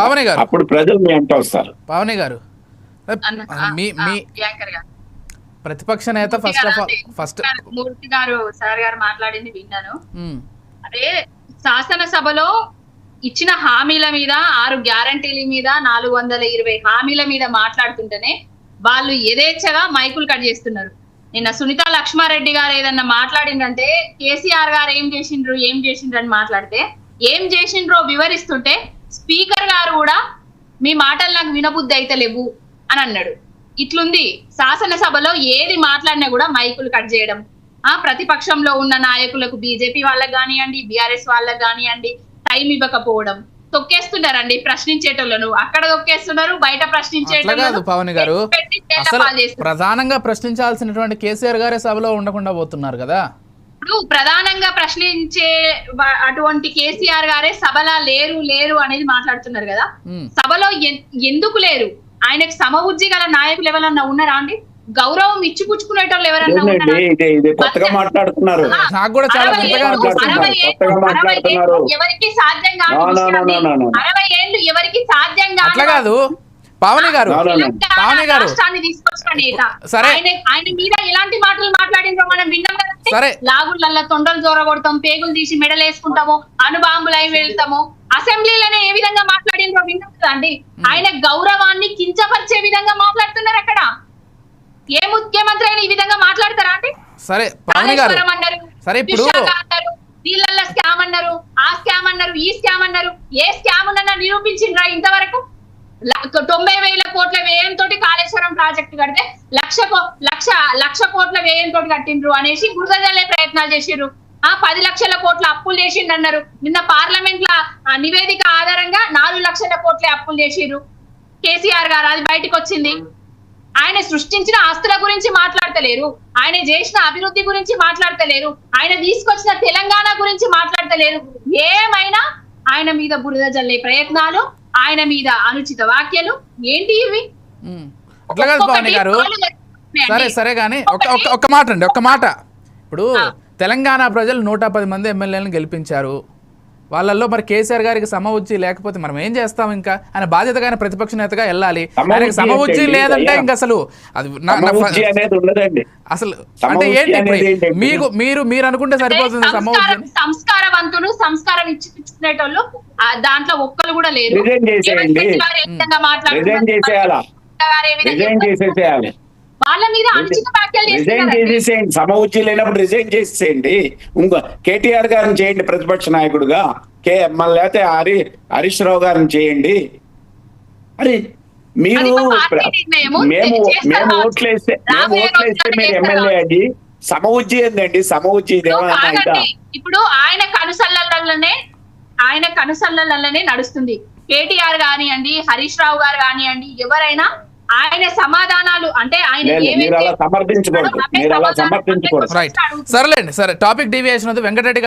పావని గారు. అప్పుడు ప్రజలు మీ అంట వస్తారు. పావని గారు. మీ మీ. ప్రతిపక్ష నేత first of all first Murthy గారు సార్ గారు మాట్లాడింది విన్నాను. అదే శాసనసభలో ఇచ్చిన హామీల మీద ఆరు గ్యారంటీల మీద నాలుగు వందల ఇరవై హామీల మీద మాట్లాడుతుంటేనే వాళ్ళు యథేచ్ఛగా మైకులు కట్ చేస్తున్నారు. నిన్న సునీత లక్ష్మారెడ్డి గారు ఏదన్నా మాట్లాడిందంటే కేసీఆర్ గారు ఏం చేసిండ్రు ఏం చేసిండ్రు అని మాట్లాడితే ఏం చేసిండ్రో వివరిస్తుంటే స్పీకర్ గారు కూడా మీ మాటలు నాకు వినబుద్ధి అయితే లేవు అని అన్నాడు. ఇట్లుంది శాసనసభలో ఏది మాట్లాడినా కూడా మైకులు కట్ చేయడం. ఆ ప్రతిపక్షంలో ఉన్న నాయకులకు బీజేపీ వాళ్ళకి కానివ్వండి బీఆర్ఎస్ వాళ్ళకి కానివ్వండి టైం ఇవ్వకపోవడం. తొక్కేస్తున్నారండి ప్రశ్నించేటోళ్ళను. అక్కడ తొక్కేస్తున్నారు బయట ప్రశ్నించేటోళ్ళను. పవన్ గారు. ప్రధానంగా ప్రశ్నించాల్సినటువంటి కేసీఆర్ గారే సభలో ఉండకుండా పోతున్నారు కదా. ఇప్పుడు ప్రధానంగా ప్రశ్నించే అటువంటి కేసీఆర్ గారే సభలా లేరు లేరు అనేది మాట్లాడుతున్నారు కదా. సభలో ఎందుకు లేరు? ఆయనకు సమబుద్ధి గల నాయకులు ఎవరన్నా ఉన్నారా అండి? గౌరవం ఇచ్చిపుచ్చుకునేటోళ్ళు ఎవరన్నా ఎవరికి సాధ్యం no. అరవై ఏళ్ళు ఎవరికి సాధ్యం కాదు. పావని గారు పావని గారు. సరే. ఆయన మీద ఎలాంటి మాటలు మాట్లాడిందో మనం విన్నాం. సరే. లాగుళ్ళల్లో తొండలు జోరగొడతాం పేగులు తీసి మెడలు వేసుకుంటాము అణుబాంబులు అయి వెళ్తాము. అసెంబ్లీలోనే ఏ విధంగా మాట్లాడిందో విన్నాం కదండి ఆయన గౌరవాన్ని కించపరిచే విధంగా మాట్లాడుతున్నారు అక్కడ. ఏ ముఖ్యమంత్రి అయినా ఈ విధంగా మాట్లాడతారా అండి? సరే పావని గారు. కాళేశ్వరం అన్నారు సరే ఇప్పుడు నీళ్ళల్లో స్కామ్ అన్నారు ఆ స్కామ్ అన్నారు ఈ స్కామ్ అన్నారు ఏ స్కామ్ ఉన్నా నిరూపించిండ్రా ఇంతవరకు? తొంభై వేల కోట్ల వ్యయంతో కాళేశ్వరం ప్రాజెక్టు కడితే లక్ష లక్ష లక్ష కోట్ల వ్యయంతో కట్టిండ్రు అనేసి బురదజల్లే ప్రయత్నాలు చేసిండ్రు ఆ పది లక్షల కోట్ల అప్పులు చేసిండు అన్నారు నిన్న పార్లమెంట్లో నివేదిక ఆధారంగా నాలుగు లక్షల కోట్ల అప్పులు చేసిండ్రు కేసీఆర్ గారు అది బయటకు వచ్చింది ఆయన సృష్టించిన ఆస్తుల గురించి మాట్లాడతలేరు. ఆయన చేసిన అభివృద్ధి గురించి మాట్లాడతలేరు. ఆయన తీసుకొచ్చిన తెలంగాణ గురించి మాట్లాడతలేరు. ఏమైనా ఆయన మీద బురద జల్లే ప్రయత్నాలు ఆయన మీద అనుచిత వ్యాఖ్యలు ఏంటి ఇవి. అట్లా కాదు గారు సరే సరే కానీ ఒక మాట అండి ఒక మాట ఇప్పుడు. తెలంగాణ ప్రజలు నూట పది మంది ఎమ్మెల్యేలను గెలిపించారు వాళ్ళల్లో మరి కేసీఆర్ గారికి సమవుజ్జి లేకపోతే మనం ఏం చేస్తాం ఇంకా ఆయన బాధ్యతగా ప్రతిపక్ష నేతగా వెళ్ళాలి ఆయనకి ఏంటండి? లేదంటే. ఇంకా అసలు అది అసలు అంటే ఏంటి? మీకు మీరు మీరు అనుకుంటే సరిపోతుంది సంస్కారవంతులు సంస్కారం ఇచ్చిపుచ్చుకునేటోళ్ళు ఆ దాంట్లో ఒక్కరు కూడా లేరు. చేసేయండి. మాట్లాడుతున్నారు, వాళ్ళ మీద అనుచిత వ్యాఖ్యలు సమవుచ్చి లేనప్పుడు రిజైన్ చేసేసేయండి. ఇంకో కేటీఆర్ గారిని చేయండి ప్రతిపక్ష నాయకుడుగా. కే మళ్ళీ లేకపోతే హరి హరీష్ రావు గారిని చేయండి. అరే మీరు. మేము మేము కావచ్చు. ఓట్లు వేస్తే మేము రాబోయే ఓట్లు వేస్తే రోజుల్లో మీరు ఎమ్మెల్యే అది సమవుజ్జి ఏందండి? సమవుజ్జి ఇది ఇప్పుడు ఆయన కనుసల్లలనే ఆయన కనుసల్లలనే నడుస్తుంది. కేటీఆర్ కానివ్వండి హరీష్ రావు గారు కానివ్వండి ఎవరైనా ఆయన సమాధానాలు అంటే ఆయన సరేలేండి. సరే టాపిక్ డీవియేషన్ వెంకటరెడ్డి